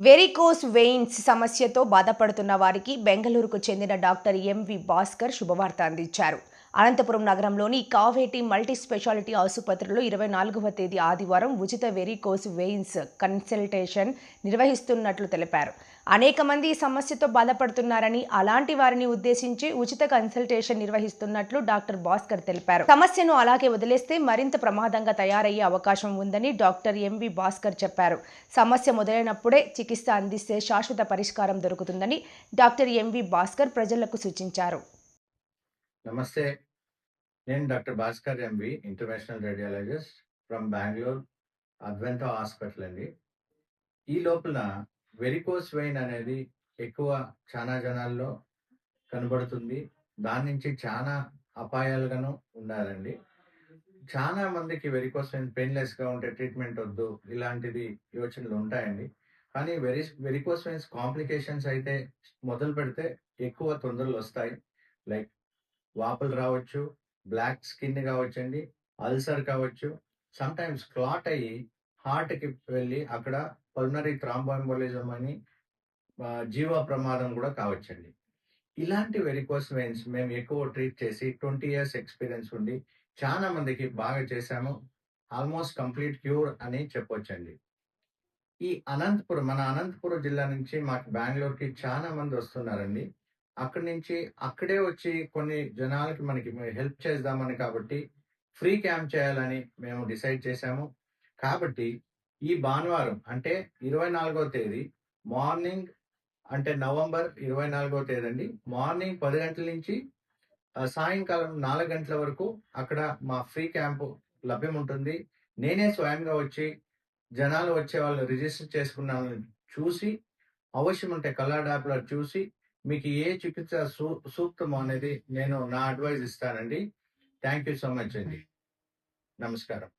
Varicose veins సమస్యతో బాధపడుతున్న వారికి బెంగళూరుకు చెందిన డాక్టర్ ఎంవి భాస్కర్ శుభవార్త అందించారు. అనంతపురం నగరంలోని కావేటి మల్టీ స్పెషాలిటీ ఆసుపత్రిలో ఇరవై నాలుగవ తేదీ ఆదివారం ఉచిత వెరికోస్ వెయిన్స్ కన్సల్టేషన్ నిర్వహిస్తున్నట్లు తెలిపారు. అనేక మంది ఈ సమస్యతో బాధపడుతున్నారని అలాంటి వారిని ఉద్దేశించి ఉచిత కన్సల్టేషన్ నిర్వహిస్తున్నట్లు డాక్టర్ భాస్కర్ తెలిపారు. సమస్యను అలాగే వదిలేస్తే మరింత ప్రమాదంగా తయారయ్యే అవకాశం ఉందని డాక్టర్ ఎంవి భాస్కర్ చెప్పారు. సమస్య మొదలైనప్పుడే చికిత్స అందిస్తే శాశ్వత పరిష్కారం దొరుకుతుందని డాక్టర్ ఎంవి భాస్కర్ ప్రజలకు సూచించారు. నమస్తే. నేను doctor Bhaskar MV international radiologist from Bengaluru Advento hospital అండి. ఈ లోపల వెరికోస్ వెయిన్ అనేది ఎక్కువ చాలా జనాల్లో కనబడుతుంది. దాని నుంచి చాలా అపాయాలుగాను ఉండాలండి. చాలా మందికి వెరికోస్ వెయిన్ పెయిన్లెస్గా ఉంటే ట్రీట్మెంట్ వద్దు ఇలాంటిది యోచనలు ఉంటాయండి. కానీ వెరి వెరికోస్ వెయిన్స్ కాంప్లికేషన్స్ అయితే మొదలు పెడితే ఎక్కువ తొందరలు వస్తాయి. లైక్ వాపులు రావచ్చు బ్లాక్ స్కిన్ కావచ్చండి అల్సర్ కావచ్చు. సమ్ టైమ్స్ క్లాట్ అయ్యి హార్ట్కి వెళ్ళి అక్కడ పల్మనరీ థ్రాంబోంబోలిజం అని జీవ ప్రమాదం కూడా కావచ్చండి. ఇలాంటి వెరికోస్ వెయిన్స్ మేము ఎక్కువ ట్రీట్ చేసి ట్వంటీ ఇయర్స్ ఎక్స్పీరియన్స్ ఉండి చాలా మందికి బాగా చేశాము. ఆల్మోస్ట్ కంప్లీట్ క్యూర్ అని చెప్పొచ్చండి. ఈ అనంతపురం మన అనంతపురం జిల్లా నుంచి మాకు బెంగళూరుకి చాలా మంది వస్తున్నారండి. అక్కడి నుంచి అక్కడే వచ్చి కొన్ని జనాలకి మనకి హెల్ప్ చేద్దామని కాబట్టి ఫ్రీ క్యాంప్ చేయాలని మేము డిసైడ్ చేశాము. కాబట్టి ఈ భానువారం అంటే ఇరవై నాలుగో తేదీ మార్నింగ్ అంటే నవంబర్ ఇరవై నాలుగో తేదీ అండి. మార్నింగ్ పది గంటల నుంచి సాయంకాలం నాలుగు గంటల వరకు అక్కడ మా ఫ్రీ క్యాంపు లభ్యం ఉంటుంది నేనే స్వయంగా వచ్చి జనాలు వచ్చే వాళ్ళు రిజిస్టర్ చేసుకున్న వాళ్ళని చూసి అవసరం ఉంటే కలర్ యాప్లో చూసి మీకు ఏ చికిత్స సూ సూక్తమో అనేది నేను నా అడ్వైజ్ ఇస్తానండి. థ్యాంక్ యూ సో మచ్ అండి. నమస్కారం.